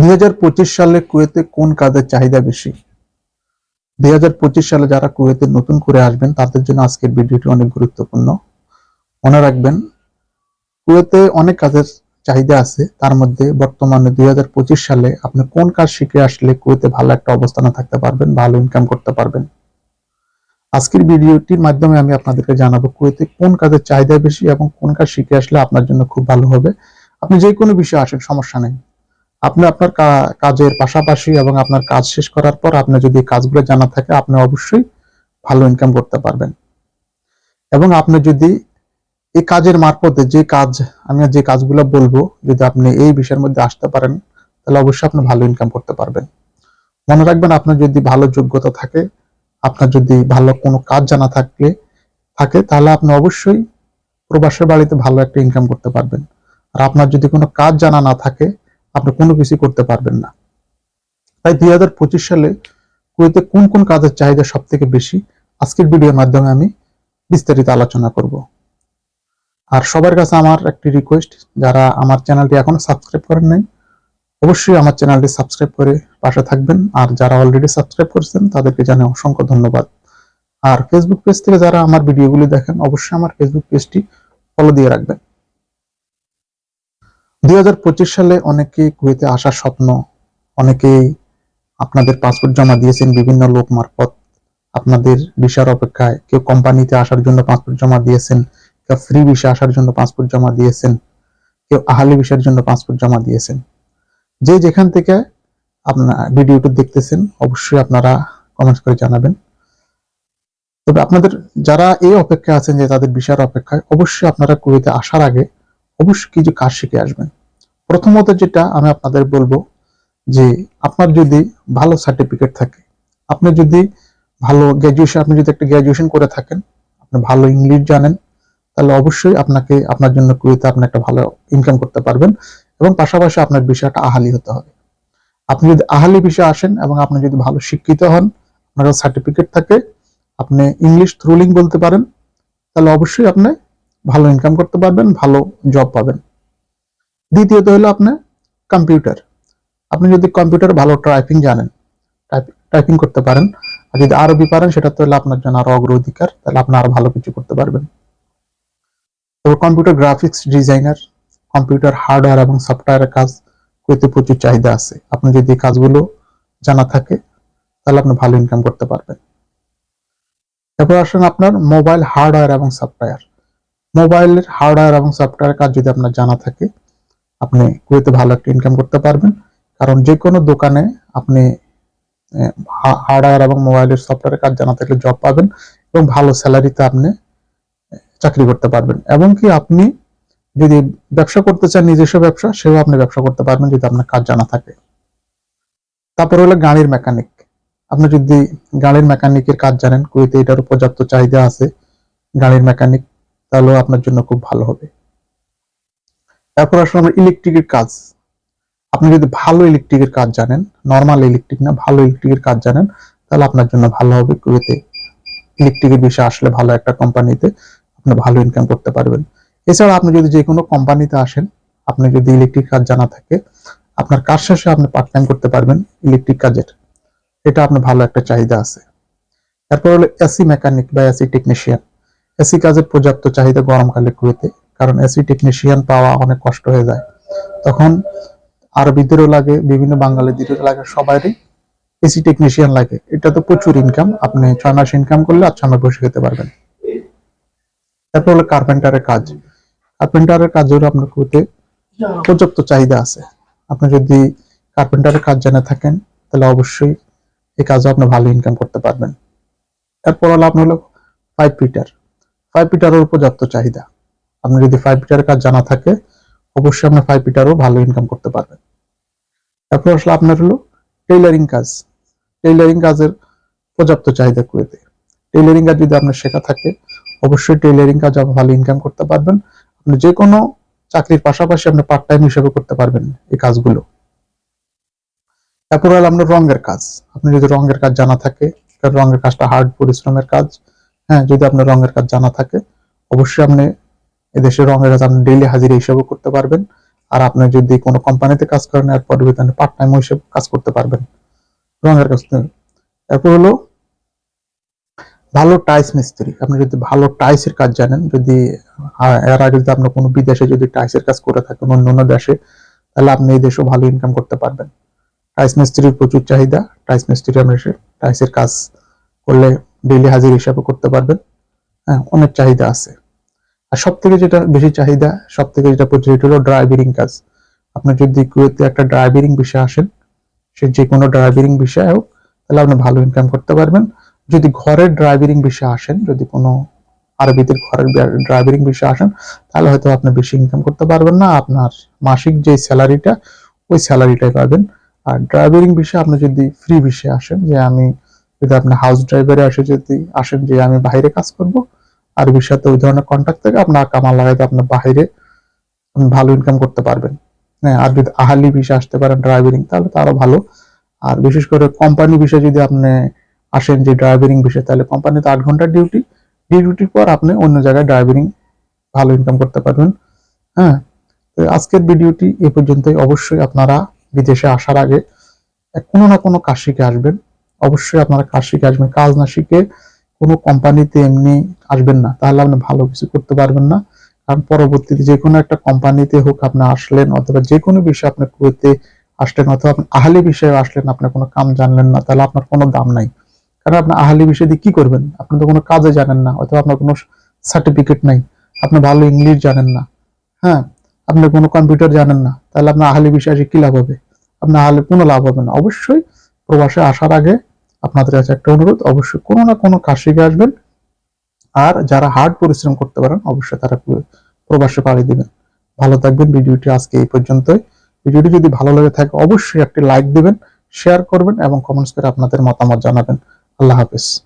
দুই হাজার পঁচিশ সালে কুয়েতে কোন কাজের চাহিদা বেশি? দুই হাজার পঁচিশ সালে যারা কুয়েতে নতুন করে আসবেন, তাদের জন্য আজকের ভিডিওটি অনেক গুরুত্বপূর্ণ। মনে রাখবেন, কুয়েতে অনেক কাজের চাহিদা আছে। তার মধ্যে বর্তমানে দুই সালে আপনি কোন কাজ শিখে আসলে কুয়েতে ভালো একটা অবস্থানে থাকতে পারবেন, ভালো ইনকাম করতে পারবেন? আজকের ভিডিওটির মাধ্যমে আমি আপনাদেরকে জানাব কুয়েতে কোন কাজের চাহিদা বেশি এবং কোন কাজ শিখে আসলে আপনার জন্য খুব ভালো হবে। আপনি যে কোনো বিষয়ে আসেন, সমস্যা নেই। আপনি আপনার কাজের পাশাপাশি এবং আপনার কাজ শেষ করার পর আপনার যদি কাজগুলো জানা থাকে, আপনি অবশ্যই ভালো ইনকাম করতে পারবেন। এবং আপনি যদি এই কাজের মারফতে যে কাজ, আমি যে কাজগুলো বলব, যদি আপনি এই বিষয়ের মধ্যে আসতে পারেন, তাহলে অবশ্যই আপনি ভালো ইনকাম করতে পারবেন। মনে রাখবেন, আপনার যদি ভালো যোগ্যতা থাকে, আপনার যদি ভালো কোনো কাজ জানা থাকলে, থাকে, তাহলে আপনি অবশ্যই প্রবাসের বাড়িতে ভালো একটা ইনকাম করতে পারবেন। আর আপনার যদি কোনো কাজ জানা না থাকে আপনি কোনো কিছু করতে পারবেন না। তাই দুই হাজার পঁচিশ সালে কুয়েতে কোন কোন কাজের চাহিদা সব থেকে বেশি, আজকের ভিডিওর মাধ্যমে আমি বিস্তারিত আলোচনা করব। আর সবার কাছে আমার একটি রিকোয়েস্ট যারা আমার চ্যানেলটি এখনও সাবস্ক্রাইব করেন নাই, অবশ্যই আমার চ্যানেলটি সাবস্ক্রাইব করে পাশে থাকবেন। আর যারা অলরেডি সাবস্ক্রাইব করেছেন, তাদেরকে জানাই অসংখ্য ধন্যবাদ। আর ফেসবুক পেজ থেকে যারা আমার ভিডিওগুলি দেখেন, অবশ্যই আমার ফেসবুক পেজটি ফলো দিয়ে রাখবেন। দুই হাজার পঁচিশ সালে অনেকে কুয়েতে আসার স্বপ্ন, অনেকেই আপনাদের পাসপোর্ট জমা দিয়েছেন বিভিন্ন লোক মারফত। আপনাদের ভিসার অপেক্ষায় কেউ কোম্পানিতে আসার জন্য পাসপোর্ট জমা দিয়েছেন, কেউ ফ্রি ভিসা আসার জন্য পাসপোর্ট জমা দিয়েছেন, কেউ আহালি ভিসার জন্য পাসপোর্ট জমা দিয়েছেন। যে যেখান থেকে আপনার ভিডিওটি দেখতেছেন, অবশ্যই আপনারা কমেন্টস করে জানাবেন। তবে আপনাদের যারা এই অপেক্ষায় আছেন যে তাদের ভিসার অপেক্ষায়, অবশ্যই আপনারা কুয়েতে আসার আগে অবশ্যই কিছু কাজ শিখে আসবেন। প্রথমত যেটা আমি আপনাদের বলব যে আপনার যদি ভালো সার্টিফিকেট থাকে, আপনি যদি ভালো গ্র্যাজুয়েশন আপনি যদি একটা গ্র্যাজুয়েশন করে থাকেন, আপনি ভালো ইংলিশ জানেন, তাহলে অবশ্যই আপনাকে, আপনার জন্য কুয়েতে আপনি একটা ভালো ইনকাম করতে পারবেন এবং পাশাপাশি আপনার বিষয়টা আহালি হতে হবে। আপনি যদি আহালি বিষয়ে আসেন এবং আপনি যদি ভালো শিক্ষিত হন, আপনার সার্টিফিকেট থাকে, আপনি ইংলিশ থ্রুলিং বলতে পারেন, তাহলে অবশ্যই আপনি ভালো ইনকাম করতে পারবেন, ভালো জব পাবেন। দ্বিতীয়ত হলো আপনার কম্পিউটার আপনি যদি কম্পিউটার ভালো টাইপিং জানেন টাইপিং করতে পারেন, আর যদি আরবি পারেন, সেটা তো হলো আপনার জন্য আরও অগ্রাধিকার, তাহলে আপনি আরও ভালো কিছু করতে পারবেন। তবে computer graphics designer computer hardware এবং সফটওয়্যারের কাজ করতে প্রচুর চাহিদা আছে। আপনি যদি কাজগুলো জানা থাকে, তাহলে আপনি ভালো ইনকাম করতে পারবেন। তারপর আসেন আপনার মোবাইল হার্ডওয়্যার এবং সফটওয়্যার মোবাইলের হার্ডওয়্যার এবং সফটওয়্যার কাজ যদি আপনার জানা থাকে, আপনি কুয়েতে ভালো একটা ইনকাম করতে পারবেন। কারণ যে কোনো দোকানে আপনি হার্ডওয়্যার এবং মোবাইলের সফটওয়্যারের কাজ জানা থাকলে জব পাবেন এবং ভালো স্যালারিতে আপনি চাকরি করতে পারবেন। এবং কি আপনি যদি ব্যবসা করতে চান, নিজস্ব ব্যবসা, সেও আপনি ব্যবসা করতে পারবেন যদি আপনার কাজ জানা থাকে। তারপর হলো গাড়ির মেকানিক আপনি যদি গাড়ির মেকানিকের কাজ জানেন কুয়েতে এটার পর্যাপ্ত চাহিদা আছে। গাড়ির মেকানিক তাহলেও আপনার জন্য খুব ভালো হবে। তারপর আসলে আমরা ইলেকট্রিকের কাজ। আপনি যদি ভালো ইলেকট্রিকের কাজ জানেন নর্মাল ইলেকট্রিক না, ভালো ইলেকট্রিকের কাজ জানেন, তাহলে আপনার জন্য ভালো হবে কুয়েতে। ইলেকট্রিকের বিষয়ে আসলে ভালো একটা কোম্পানিতে আপনি ভালো ইনকাম করতে পারবেন। এছাড়া আপনি যদি যে কোনো কোম্পানিতে আসেন, আপনি যদি ইলেকট্রিক কাজ জানা থাকে, আপনার কাজ শেষে আপনি পার্ট টাইম করতে পারবেন ইলেকট্রিক কাজের। এটা আপনার ভালো একটা চাহিদা আছে। তারপর হলো এসি মেকানিক বা এসি টেকনিশিয়ান এসি কাজের পর্যাপ্ত চাহিদা গরমকালে কুয়েতে, কারণ এসি টেকনিশিয়ান পাওয়া অনেক কষ্ট হয়ে যায়। তখন আরবিদেরও লাগে, বিভিন্ন বাঙালিদেরও লাগে, সবারই এসি টেকনিশিয়ান লাগে। এটা তো প্রচুর ইনকাম আপনি ছয় মাস ইনকাম করলে আর ছয় মাস বসে খেতে পারবেন। তারপর হলো কার্পেন্টারের কাজ। কার্পেন্টারের কাজেরও আপনার কুয়েতে পর্যাপ্ত চাহিদা আছে। আপনি যদি কার্পেন্টারের কাজ জেনে থাকেন, তাহলে অবশ্যই এই কাজে আপনি ভালো ইনকাম করতে পারবেন। এরপর হলো আপনার হলো ফাইভ পিটার ফাইভ পিটারের পর্যাপ্ত চাহিদা। আপনি যদি ফাইভ কাজ জানা থাকে, অবশ্যই আপনি ফাইভ পিটারও ভালো ইনকাম করতে পারবেন। তারপর আসলে আপনার হলো টেইলারিং কাজ। টেইলারিং কাজের পর্যাপ্ত চাহিদা কুয়েতে টেইলারিং কাজ যদি আপনার শেখা থাকে, অবশ্যই টেইলারিং কাজ ভালো ইনকাম করতে পারবেন। আপনি যে কোনো চাকরির পাশাপাশি আপনি পার্ট টাইম হিসেবে করতে পারবেন এই কাজগুলো। তারপর হলো আপনার রঙের কাজ। আপনি যদি রঙের কাজ জানা থাকে রঙের কাজটা হার্ড পরিশ্রমের কাজ। হ্যাঁ যদি আপনার রঙের কাজ জানা থাকে, অবশ্যই আপনি এদেশের রঙের কাজ আপনি ডেইলি হাজিরা হিসেবে করতে পারবেন। আর আপনি যদি কোনো কোম্পানিতে কাজ করেন, এর পরিবর্তে আপনি পার্ট টাইম হিসেবে কাজ করতে পারবেন। রঙের কাজ এরপর হলো, ভালো টাইস মিস্ত্রি। আপনি যদি ভালো টাইসের কাজ জানেন, যদি এর আগে যদি আপনার কোনো বিদেশে যদি টাইসের কাজ করে থাকেন অন্য অন্য দেশে, তাহলে আপনি এই দেশেও ভালো ইনকাম করতে পারবেন। টাইস মিস্ত্রির প্রচুর চাহিদা। টাইস মিস্ত্রি সে টাইসের কাজ করলে ডেইলি হাজির হিসাবে করতে পারবেন। হ্যাঁ অনেক চাহিদা আছে। আর সব থেকে যেটা বেশি চাহিদা সব থেকে যেটা প্রচলিত হলো ড্রাইভিং কাজ। আপনি যদি কুয়েতে একটা ড্রাইভিং বিষয়ে আসেন, সে যে কোনো ড্রাইভিং বিষয়ে হোক, তাহলে আপনি ভালো ইনকাম করতে পারবেন। যদি ঘরের ড্রাইভিং বিষয়ে আসেন, যদি কোনো আরবিদের ঘরের ড্রাইভিং বিষয়ে আসেন, তাহলে হয়তো আপনি বেশি ইনকাম করতে পারবেন না। আপনার মাসিক যে স্যালারিটা ওই স্যালারিটাই পাবেন। আর ড্রাইভিং বিষয়ে আপনি যদি ফ্রি বিষয়ে আসেন, যে আমি যদি আপনি হাউস ড্রাইভারে আসে, যদি আসেন যে আমি বাইরে কাজ করব, আর বিষয়তে ওই ধরনের কন্ট্যাক্ট থেকে আপনার কামাল লাগাইতে আপনার বাইরে ভালো ইনকাম করতে পারবেন। হ্যাঁ আর যদি আহালি বিষয়ে আসতে পারেন ড্রাইভিং তাহলে তো আরও ভালো। আর বিশেষ করে কোম্পানি বিষয়ে যদি আপনি আসেন যে ড্রাইভিং বিষয়ে, তাহলে কোম্পানিতে আট ঘণ্টার ডিউটি ডিউটির পর আপনি অন্য জায়গায় ড্রাইভিং ভালো ইনকাম করতে পারবেন। হ্যাঁ তো আজকের ভিডিওটি এ পর্যন্তই। অবশ্যই আপনারা বিদেশে আসার আগে কোনো না কোনো কাজ শিখে আসবেন। অবশ্যই আপনারা কাজ শিখে আসবেন। কাজ না শিখে কোনো কোম্পানিতে এমনি আসবেন না। তাহলে আপনি ভালো কিছু করতে পারবেন না। কারণ পরবর্তীতে যে কোনো একটা কোম্পানিতে হোক আপনি আসলেন অথবা যে কোনো বিষয়ে আপনি কুয়েতে আসলেন অথবা আপনি আহলি বিষয়ে আসলেন, আপনি কোনো কাম জানলেন না, তাহলে আপনার কোনো দাম নাই। কারণ আপনি আহালি বিষয় দিয়ে কি করবেন? আপনি তো কোনো কাজে জানেন না অথবা আপনার কোনো সার্টিফিকেট নাই। আপনি ভালো ইংলিশ জানেন না। হ্যাঁ আপনি কোনো কম্পিউটার জানেন না। তাহলে আপনার আহালি বিষয়ে এসে কি লাভ হবে? আপনার আহলে কোনো লাভ হবে না। অবশ্যই প্রবাসে আসার আগে আপনাদের কাছে একটা অনুরোধ, অবশ্যই কোনো না কোনো কাজ আসবেন। আর যারা হার্ড পরিশ্রম করতে পারেন, অবশ্যই তারা প্র- প্রবাসে পাড়ি দিবেন। ভালো থাকবেন, ভিডিওটি আজকে এই পর্যন্তই। ভিডিওটি যদি ভালো লেগে থাকে, অবশ্যই একটি লাইক দিবেন, শেয়ার করবেন এবং কমেন্টস করে আপনাদের মতামত জানাবেন। আল্লাহ হাফেজ।